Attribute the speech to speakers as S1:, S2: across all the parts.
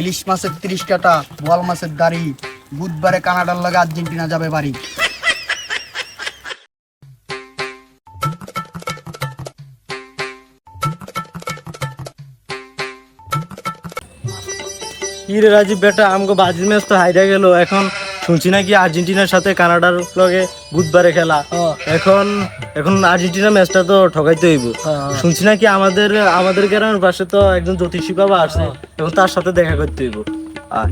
S1: ইলিশ মাছের তিরিশ কাটা বোয়াল মাছের দাড়ি বুধবারে কানাডার লাগে আর্জেন্টিনা যাবে বাড়ি।
S2: ইরে রাজীব বেটা আমাকে বাজির ম্যাচ তো হাইরা গেল। এখন শুনছি নাকি আর্জেন্টিনার সাথে কানাডার লগে বুধবারে খেলা। এখন এখন আর্জেন্টিনা ম্যাচটা তো ঠকাইতে হইব। শুনছি নাকি আমাদের আমাদের গ্রামের পাশে তো একজন জ্যোতিষী বাবা আছে এখন তার সাথে দেখা করতে হইব। আর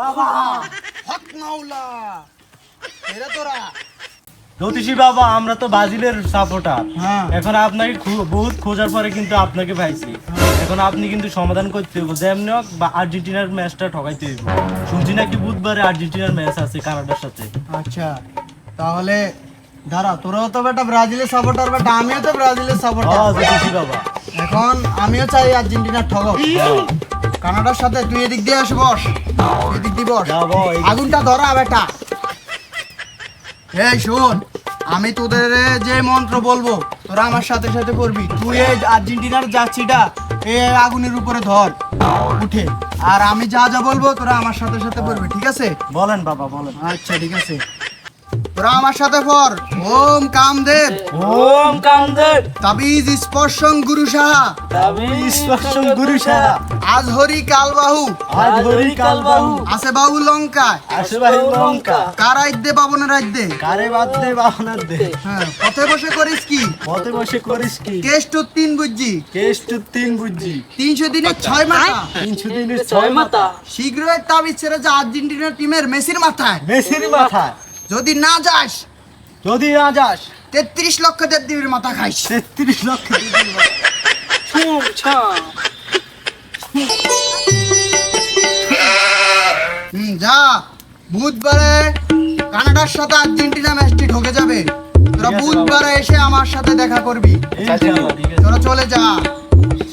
S1: বাবা হক মাওলা। এরা তোরা।
S2: জ্যোতিষী বাবা আমরা তো ব্রাজিলের সাপোর্টার
S1: হ্যাঁ।
S2: এখন আপনাকে বহুত খোঁজার পরে কিন্তু আপনাকে পাইছি। এখন আপনি কিন্তু সমাধান করতে হইব। যেমনি হোক বা আর্জেন্টিনার ম্যাচটা ঠকাইতে হইব। শুনছি নাকি বুধবারে আর্জেন্টিনার ম্যাচ আছে কানাডার সাথে?
S1: আচ্ছা তাহলে দাঁড়া তোরাও তো বেটা ব্রাজিলের সাপোর্টার বেটা আমিও তো ব্রাজিলের সাপোর্টার
S2: হ্যাঁ বাবা।
S1: এখন আমিও চাই আর্জেন্টিনার ঠগক কানাডার সাথে তুই এদিক দিয়ে আসে বস এদিক দিয়ে বস। আগুনটা ধরা বেটা। এই শোন আমি তোদের যে মন্ত্র বলব তোরা আমার সাথে সাথে করবি। তুই আর্জেন্টিনার যাচ্ছিটা এই আগুনের উপরে ধর। উঠে। আর আমি যা যা বলব তোরা আমার সাথে সাথে বলবে ঠিক আছে?
S2: বলেন বাবা বলেন।
S1: আচ্ছা ঠিক আছে। তোরা আমার সাথে পর। ওম কামদেব।
S2: ওম কামদেব।
S1: তাবিজ স্পর্শং গুরু সাহা।
S2: বিশ্বসং গুরু সারা
S1: আজ হরি কাল বাহু।
S2: আজ হরি কাল বাহু।
S1: আছে বাহু লঙ্কায়।
S2: আসে বাহি লঙ্কা।
S1: কার রাজ্যে
S2: কারে বাদ দে বাহনার দে
S1: হ্যাঁ পথে বসে করিস কি?
S2: পথে বসে করিস কি?
S1: কেষ্ট তিন বুঝছি
S2: কেস টু তিন
S1: তিনশো দিনের ছয় মাথা।
S2: তিনশো দিনের ছয় মাথা।
S1: শীঘ্রই তাবিজ ছেড়ে যা আর্জেন্টিনা টিমের মেসির মাথায়।
S2: মেসির মাথা
S1: যদি না যাস
S2: যদি না যাস
S1: তেত্রিশ লক্ষ দেব দেবীর মাথা খাইস।
S2: তেত্রিশ লক্ষ
S1: যা। বুধবারে কানাডার সাথে আর্জেন্টিনা ম্যাচটি ঢোকে যাবে। তোরা বুধবারে এসে আমার সাথে দেখা করবি।
S2: ইনশাআল্লাহ,
S1: তোরা চলে যা।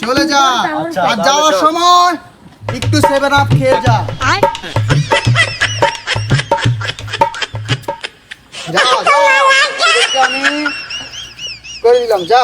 S1: চলে যা।
S2: আচ্ছা,
S1: আর যাওয়ার সময় একটু সেভেন আপ খেয়ে যা। আমি করে দিলাম যা।